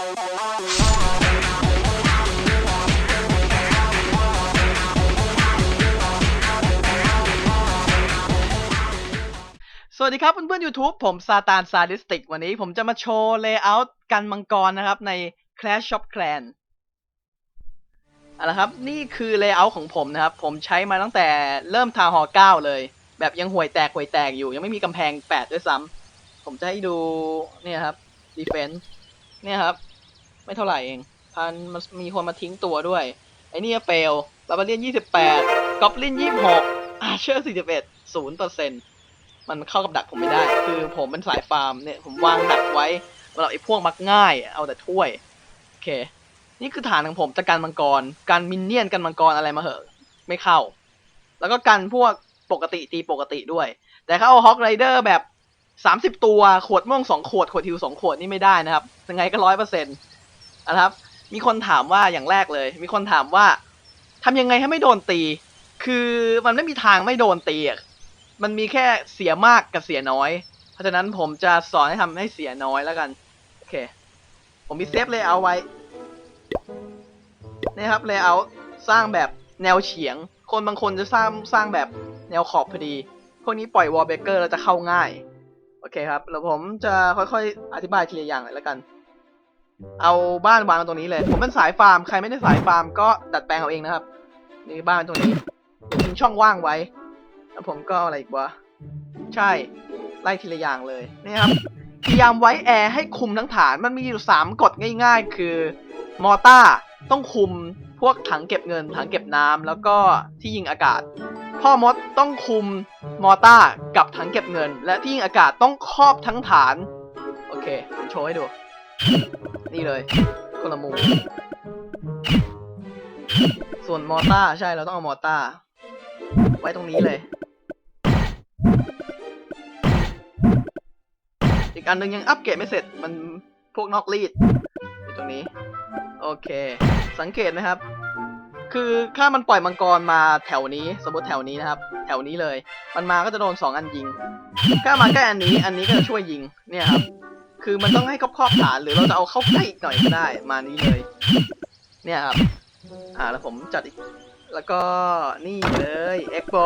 สวัสดีครับเพื่อนๆ YouTube ผมซาตานซาดิสติก วันนี้ผมจะมาโชว์เลเยอร์กันมังกรนะครับใน Clash of Clan เอาละครับนี่คือเลเยอร์ของผมนะครับ ผมใช้มาตั้งแต่เริ่มทาวน์ฮอ9เลย แบบยังห่วยแตกห่วยแตกอยู่ ยังไม่มีกำแพง 8 ด้วยซ้ำผมจะให้ดูเนี่ยครับ Defense เนี่ยครับ ไม่เท่าไหร่เองพันมันมีคนมาทิ้งตัวด้วย ไอ้นี่เฟลบาบาเลียน 28กอบลิน 26อาเชอร์ 41ศูนย์เปอร์เซ็นต์มันเข้ากับดักผมไม่ได้ คือผมเป็นสายฟาร์มเนี่ย ผมวางดักไว้สำหรับไอ้พวกมักง่าย เอาแต่ถ้วย โอเค นี่คือฐานของผมจะกันมังกรกันมินเนี่ยนกันมังกรอะไรมาเหอะ ไม่เข้า แล้วก็กันพวกปกติตีปกติด้วย แต่เขาเอาฮอกไรเดอร์แบบสามสิบตัว ขวดม่วงสองขวด ขวดทิวสองขวดนี่ไม่ได้นะครับ ยังไงก็ร้อยเปอร์เซ็นต์ นะครับ มีคนถามว่าอย่างแรกเลย มีคนถามว่าทำยังไงให้ไม่โดนตี คือมันไม่มีทางไม่โดนตีอะมันมีแค่เสียมากกับเสียน้อย เพราะฉะนั้นผมจะสอนให้ทำให้เสียน้อยแล้วกัน โอเค ผมมีเซฟเลยเอาไว้นี่ครับเลยเอาสร้างแบบแนวเฉียง คนบางคนจะสร้างสร้างแบบแนวขอบพอดี พวกนี้ปล่อยวอลเบเกอร์แล้วจะเข้าง่าย โอเคครับ แล้วผมจะค่อยๆ อธิบายทีละอย่างเลยแล้วกัน เอาบ้านวางตรงนี้เลย ผมเป็นสายฟาร์ม ใครไม่ได้สายฟาร์มก็ดัดแปลงเอาเองนะครับ นี่บ้านตรงนี้ทิ้งช่องว่างไว้ แล้วผมก็อะไรอีกวะ ใช่ ไล่ทีละอย่างเลย นี่ครับ พยายามไว้แอร์ให้คุมทั้งฐาน มันมีอยู่สามกฎง่าย ๆ คือ มอต้าต้องคุมพวกถังเก็บเงิน ถังเก็บน้ำแล้วก็ที่ยิงอากาศ พ่อมดต้องคุมมอต้ากับถังเก็บเงิน และที่ยิงอากาศต้องครอบทั้งฐาน โอเคผมโชว์ให้ดู นี่เลยคนละมุมส่วนมอต้าใช่เราต้องเอามอต้าไว้ตรงนี้เลย อีกอันหนึงยังอัปเกรดไม่เสร็จมันพวกนอกรีดอยู่ตรงนี้ โอเค สังเกตนะครับ คือถ้ามันปล่อยมังกรมาแถวนี้ สมมติแถวนี้นะครับ แถวนี้เลย มันมาก็จะโดนสองอันยิง ถ้ามาใกล้อันนี้ อันนี้ก็จะช่วยยิง เนี่ยครับ คือมันต้องให้ครอบครอบฐานหรือเราจะเอาเข้าใกล้อีกหน่อยก็ได้ มานี้เลย เนี่ยครับ อ่าแล้วผมจัดอีก แล้วก็นี่เลยเอ็กโบ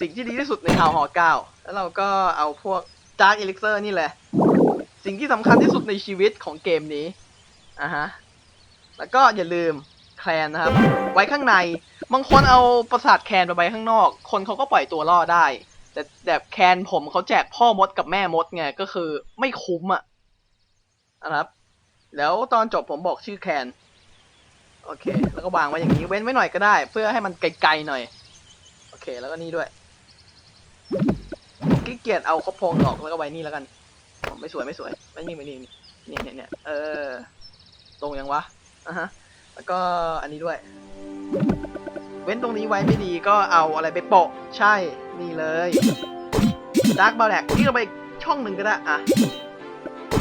สิ่งที่ดีที่สุดในทาวน์ฮอล9แล้วเราก็เอาพวกดาร์ e เอลิกเซอร์นี่แหละ สิ่งที่สำคัญที่สุดในชีวิตของเกมนี้ อะฮะ แล้วก็อย่าลืมแคลนนะครับ ไว้ข้างใน บางคนเอาประสาทแคนไปไว้ข้างนอก คนเขาก็ปล่อยตัวล่อได้ แต่แบบแคนผมเขาแจกพ่อมดกับแม่มดไงก็คือไม่คุ้มอะนะครับ แล้วตอนจบผมบอกชื่อแคนโอเค แล้วก็วางไว้อย่างนี้เว้นไว้หน่อยก็ได้ เพื่อให้มันไกลๆหน่อย โอเค แล้วก็นี่ด้วยขี้เกียจเอาครบพงออกแล้วก็ไว้นี่แล้วกัน ไม่สวยไม่สวยไม่นี่ไม่นี่นี่เนี่ยเนี่ยเออ ตรงยังวะอะฮะ แล้วก็อันนี้ด้วย เว้นตรงนี้ไว้ไม่ดีก็เอาอะไรไปโปะ ใช่ นี่เลยดาร์กบาแลกที่เราไปช่องหนึ่งก็ได้อะ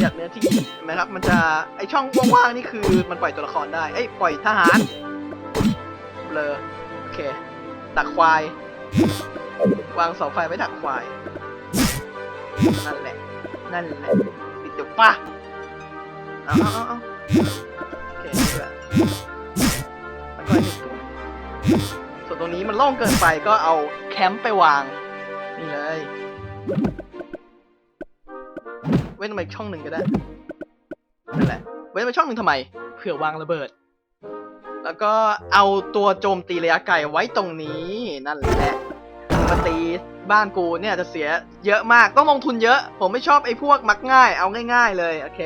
อยากเนื้อที่เห็นไหมครับ มันจะไอช่องว่างๆนี่คือมันปล่อยตัวละครได้เอ้ยปล่อยทหารเบลอโอเคดักควาย วางเสาไฟไว้ดักควาย นั่นแหละ นั่นแหละปิดจบป่ะเอาเอาเอาโอเคนี่แห ส่วนตรงนี้มันโล่งเกินไปก็เอาแคมป์ไปวาง นี่เลย เว้นไปอีกช่องหนึ่งก็ได้นั่นแหละ เว้นไปช่องหนึ่งทำไม เผื่อวางระเบิด แล้วก็เอาตัวโจมตีระยะไกลไว้ตรงนี้นั่นแหละมาตีบ้านกูเนี่ยจะเสียเยอะมากต้องลงทุนเยอะ ผมไม่ชอบไอ้พวกมักง่าย เอาง่าย ๆ เลยโอเค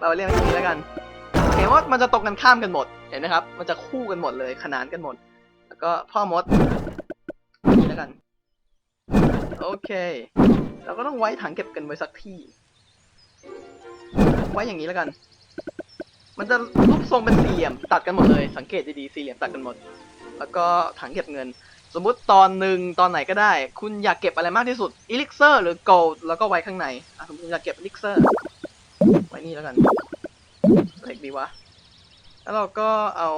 เราเรียกไว้ตรงนี้แล้วกันเห็นว่ามันจะตรงกันข้ามกันหมดเห็นไหมครับ มันจะคู่กันหมดเลยขนานกันหมด ก็พ่อมดนี่แล้วกัน โอเค เราก็ต้องไว้ถังเก็บเงินไว้สักที่ ไว้อย่างนี้แล้วกัน มันจะรูปทรงเป็นสี่เหลี่ยมตัดกันหมดเลย สังเกตดีๆสี่เหลี่ยมตัดกันหมด แล้วก็ถังเก็บเงิน สมมุติตอนหนึ่งตอนไหนก็ได้ คุณอยากเก็บอะไรมากที่สุดอิลิกเซอร์หรือโกลด์แล้วก็ไว้ข้างในอะสมมติอยากเก็บอิลิกเซอร์ไว้นี่แล้วกันอะไรอีกดีวะ แล้วเราก็เอา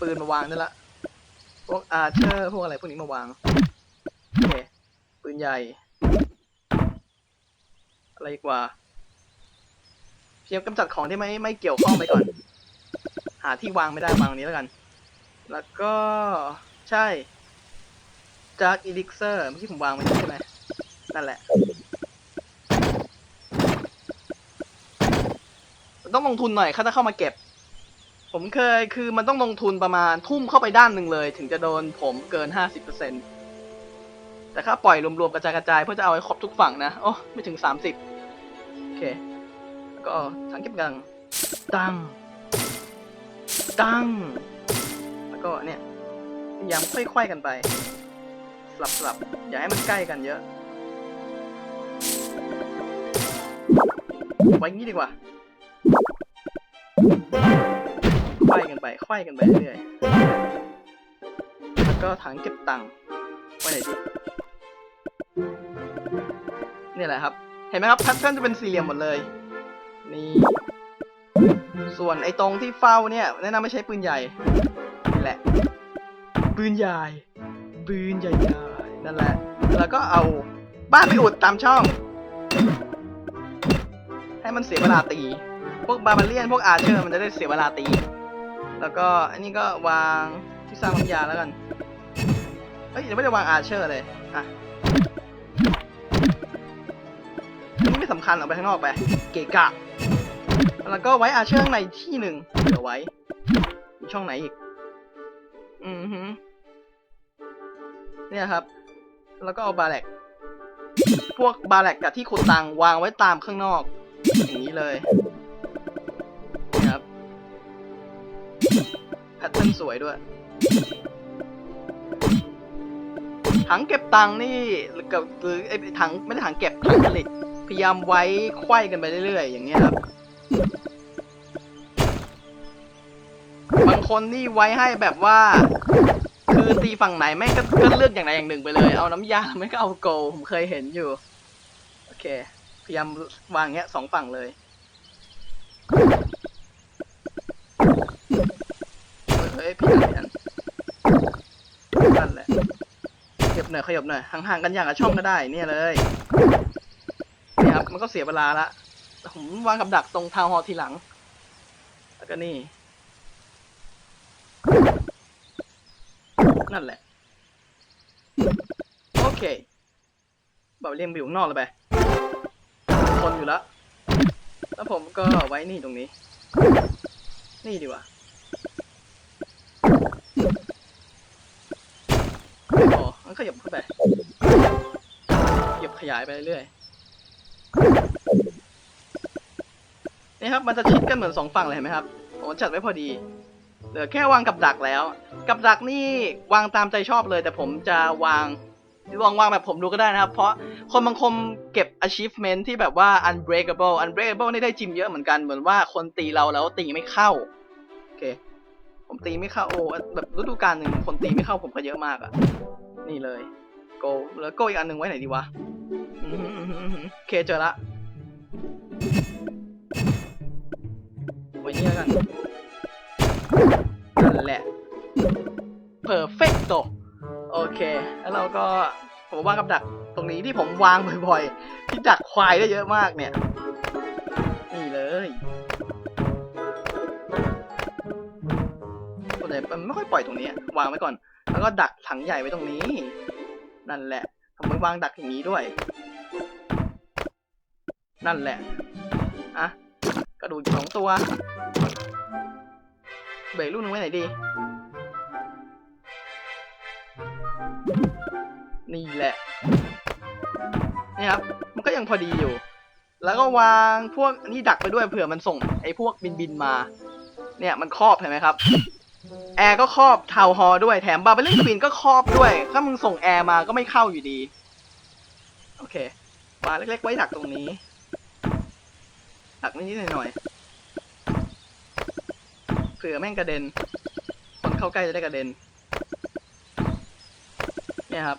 ปืนมาวางได้ละ พวกอาร์เชอร์พวกอะไรพวกนี้มาวางโอเคปืนใหญ่ อะไรกว่าเพียงกำจัดของที่ไม่ไม่เกี่ยวข้องไปก่อน หาที่วางไม่ได้วางตรงนี้แล้วกัน แล้วก็ใช่จากอีลิกเซอร์เมื่อกี้ผมวางไว้ใช่ไหมนั่นแหละ ต้องลงทุนหน่อยถ้าจะเข้ามาเก็บ ผมเคยคือมันต้องลงทุนประมาณทุ่มเข้าไปด้านหนึ่งเลย ถึงจะโดนผมเกินห้าสิบเปอร์เซ็นตแต่ถ้าปล่อยรวมๆกระจายกระจายเพื่อจะเอาให้ครบทุกฝั่งนะโอ้ไม่ถึงสามสิบโอเค แล้วก็ถังเก็บกังตั้งตั้ง แล้วก็เนี่ยพยายามค่อยๆกันไป สลับสลับๆอย่าให้มันใกล้กันเยอะไว้งี้ดีกว่า ไขว้กันไปไขว้กันไปเรื่อยๆแล้วก็ถังเก็บตังค์ไว้ไหนดีนี่แหละครับ เห็นไหมครับแพทเทิร์นจะเป็นสี่เหลี่ยมหมดเลย นี่ ส่วนไอ้ตรงที่เฝ้าเนี่ย แนะนำไม่ใช้ปืนใหญ่นี่แหละ ปืนใหญ่ ปืนใหญ่ๆนั่นแหละ แล้วก็เอาบ้านไปอุดตามช่อง ให้มันเสียเวลาตี พวกบาบาเลียน พวกอาเชอร์ มันจะได้เสียเวลาตี แล้วก็อันนี้ก็วางที่สร้างน้ำยาแล้วกัน เฮ้ยเดี๋ยวไม่ได้วางอาเชอร์เลย อะนนี้ไม่สำคัญออกไปข้างนอกไป เกะกะ แล้วก็ไว้อาเชอร์ในที่หนึ่งเดี๋ยวไว้ มีช่องไหนอีก อือฮึเนี่ยครับ แล้วก็เอาบาแลกพวกบาแลกกับที่ขุดตังวางไว้ตามข้างนอก อย่างนี้เลย แพทเทิร์นสวยด้วย ถังเก็บตังค์นี่หรือกับหรือไอ้ถังไม่ได้ถังเก็บถังผลิตพยายามไว้ไขว้กันไปเรื่อยๆ อย่างเงี้ยครับบางคนนี่ไว้ให้แบบว่า คือตีฝั่งไหนไม่งก็ก็เลือกอย่างใดอย่างหนึ่งไปเลย เอาน้ำยาไม่ก็เอาโกลผมเคยเห็นอยู่ โอเค พยายามวางเงี้ยสองฝั่งเลย เฮ้ ยพี่นั้นนั่นแหละขยับหน่อยขยับหน่อยห่างๆกันอย่างละช่องก็ได้เนี่ยเลยนี่ครับมันก็เสียเวลาละผมวางกับดักตรงทาวน์ฮอลทีหลัง แล้วก็นี่นั่นแหละ โอเคบอกเรียงไปอยู่ข้างนอกเลยไปคนอยู่แล้วแล้วผมก็ไว้นี่ตรงนี้ นี่ดีกว่า ม่พอมันขยับขึ้นไปขยับขยายไปเรื่อยๆนี่ครับมันจะชิดกันเหมือนสองฝั่งเลยเห็นไหมครับผมจัดไว้พอดีเหลือแค่วางกับดักแล้ว กับดักนี่วางตามใจชอบเลย แต่ผมจะวางลองวางแบบผมดูก็ได้นะครับ เพราะคนบางคนเก็บ achievement ที่แบบว่า unbreakable unbreakable นี่ได้จิมเยอะเหมือนกันเหมือนว่าคนตีเราแล้วตีไม่เข้า โอเค ผมตีไม่เข้าโอ้แบบฤดูกาลหนึ่งคนตีไม่เข้าผมก็เยอะมากอะนี่เลย โกแล้วโกอีกอันหนึ่งไว้ไหนดีวะโอเคเจอละไว้นี่แล้วกันนั่นแหละ perfecto โอเค แล้วเราก็ผมวางกับดักตรงนี้ที่ผมวางบ่อยๆ ที่ดักควายได้เยอะมากเนี่ย แต่มันไม่ค่อยปล่อยตรงนี้วางไว้ก่อน แล้วก็ดักถังใหญ่ไว้ตรงนี้ นั่นแหละทำไมวางดักอย่างนี้ด้วย นั่นแหละอะกระดูกสองตัว เบรกลูกนึงไว้ไหนดี นี่แหละนี่ครับ มันก็ยังพอดีอยู่ แล้วก็วางพวกนี่ดักไปด้วยเผื่อมันส่งไอ้พวกบินบินมา เนี่ยมันครอบเห็นไหมครับ แอร์ก็ครอบทาวฮอร์ด้วยแถมบาร์เบลเลนควินก็ครอบด้วย ถ้ามึงส่งแอร์มาก็ไม่เข้าอยู่ดี โอเควางเล็กๆไว้ดักตรงนี้ดักนิดๆหน่อยๆเผื่อแม่งกระเด็น คนเข้าใกล้จะได้กระเด็น เนี่ยครับ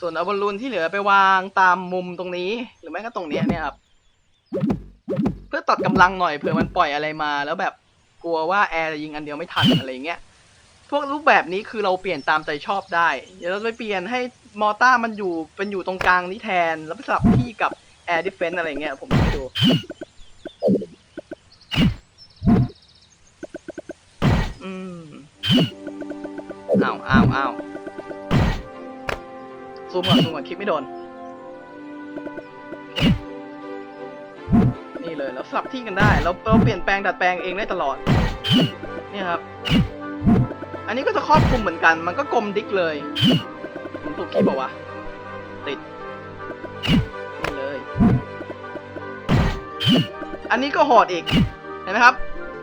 ส่วนเอาบอลลูนที่เหลือไปวางตามมุมตรงนี้ หรือไม่ก็ตรงเนี้ยเนี่ยครับ เพื่อตัดกำลังหน่อยเผื่อมันปล่อยอะไรมาแล้วแบบ กลัวว่าแอร์จะยิงอันเดียวไม่ทันอะไรเงี้ยพวกรูปแบบนี้คือเราเปลี่ยนตามใจชอบได้เดี๋ยวเราไปเปลี่ยนให้มอต้ามันอยู่เป็นอยู่ตรงกลางนี่แทน แล้วไปสลับพี่กับแอร์ดิฟเฟนต์อะไรเงี้ยผมให้ดูอ้าวอ้าวอ้าวซูมก่อนซูมก่อนคิดไม่โดน นี่เลยแล้วสลับที่กันได้เราเราเปลี่ยนแปลงดัดแปลงเองได้ตลอดนี่ครับ อันนี้ก็จะครอบคลุมเหมือนกัน มันก็กลมดิกเลยผมถูกคลิปบอกว่าติดนี่เลย อันนี้ก็โหดอีกเห็นไหมครับ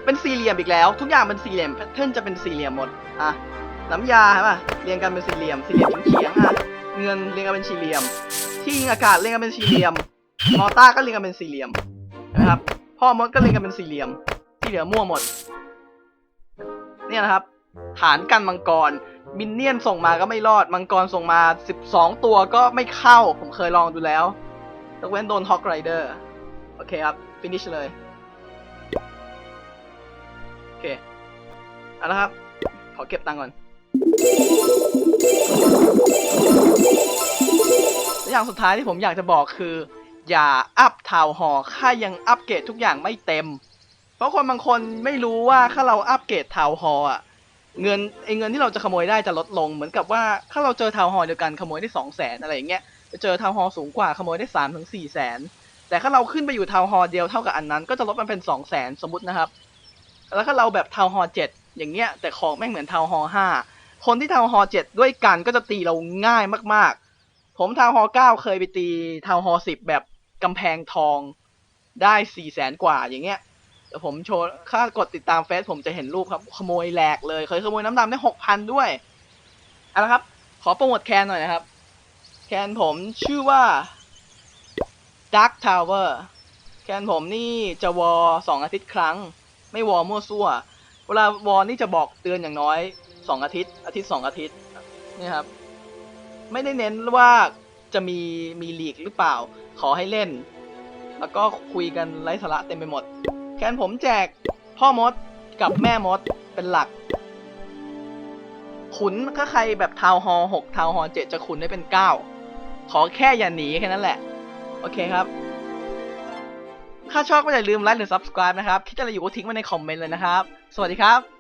เป็นสี่เหลี่ยมอีกแล้ว ทุกอย่างเป็นสี่เหลี่ยมแพทเทิร์นจะเป็นสี่เหลี่ยมหมดอะน้ำยาใช่ป่ะเรียงกันเป็นสี่เหลี่ยมสี่เหลี่ยมเฉียงอะเงินเรียงกันเป็นสี่เหลี่ยม ที่ยิงอากาศเรียงกันเป็นสี่เหลี่ยมมอต้าก็เรียงกันเป็นสี่เหลี่ยม นะครับ พ่อมดก็เรียงกันเป็นสี่เหลี่ยม ที่เหลือมั่วหมด เนี่ยนะครับ ฐานกันมังกร มินเนี่ยนส่งมาก็ไม่รอด มังกรส่งมา 12 ตัวก็ไม่เข้า ผมเคยลองดูแล้วยกเว้นโดนฮอกไรเดอร์ โอเคครับ ฟินิชเลย โอเค เอาละครับ ขอเก็บตังค์ก่อนอย่างสุดท้ายที่ผมอยากจะบอกคือ อย่าอัพทาวหอค่ายังอัปเกรดทุกอย่างไม่เต็ม เพราะคนบางคนไม่รู้ว่าถ้าเราอัปเกรดทาวหออะเงินไอเงินที่เราจะขโมยได้จะลดลงเหมือนกับว่าถ้าเราเจอทาวหอเดียวกันขโมยได้สองแสนอะไรอย่างเงี้ยจะเจอทาวหอสูงกว่าขโมยได้สามถึงสี่แสนแต่ถ้าเราขึ้นไปอยู่ทาวหอเดียวเท่ากับอันนั้น ก็จะลดมันเป็นสองแสนสมมตินะครับ แล้วถ้าเราแบบทาวหอเจ็ดอย่างเงี้ย แต่ของแม่งเหมือนทาวหอห้าคนที่ทาวหอเจ็ดด้วยกันก็จะตีเราง่ายมาก ๆ ผมทาวหอเก้าเคยไปตีทาวหอสิบแบบ กำแพงทองได้สี่แสนกว่าอย่างเงี้ยเดี๋ยวผมโชว์ถ้ากดติดตามเฟซผมจะเห็นรูปครับ ขโมยแหลกเลยเคยขโมยน้ำดำได้หกพันด้วยเอาละครับ ขอโปรโมทแคนหน่อยนะครับ แคนผมชื่อว่า Dark Tower แคนผมนี่จะวอสองอาทิตย์ครั้ง ไม่วอมั่วซั่ว เวลาวอนี่จะบอกเตือนอย่างน้อยสองอาทิตย์ อาทิตย์สองอาทิตย์นี่ครับ ไม่ได้เน้นว่าจะมีมีลีกหรือเปล่า ขอให้เล่น แล้วก็คุยกันไร้สาระเต็มไปหมด แคนผมแจกพ่อมดกับแม่มดเป็นหลัก ขุนถ้าใครแบบทาวฮอหกทาวฮอเจ็ดจะขุนได้เป็นเก้าขอแค่อย่าหนีแค่นั้นแหละ โอเคครับ ถ้าชอบก็อย่าลืมไลค์หรือ subscribe นะครับ คิดอะไรอยู่ก็ทิ้งไว้ในคอมเมนต์เลยนะครับ สวัสดีครับ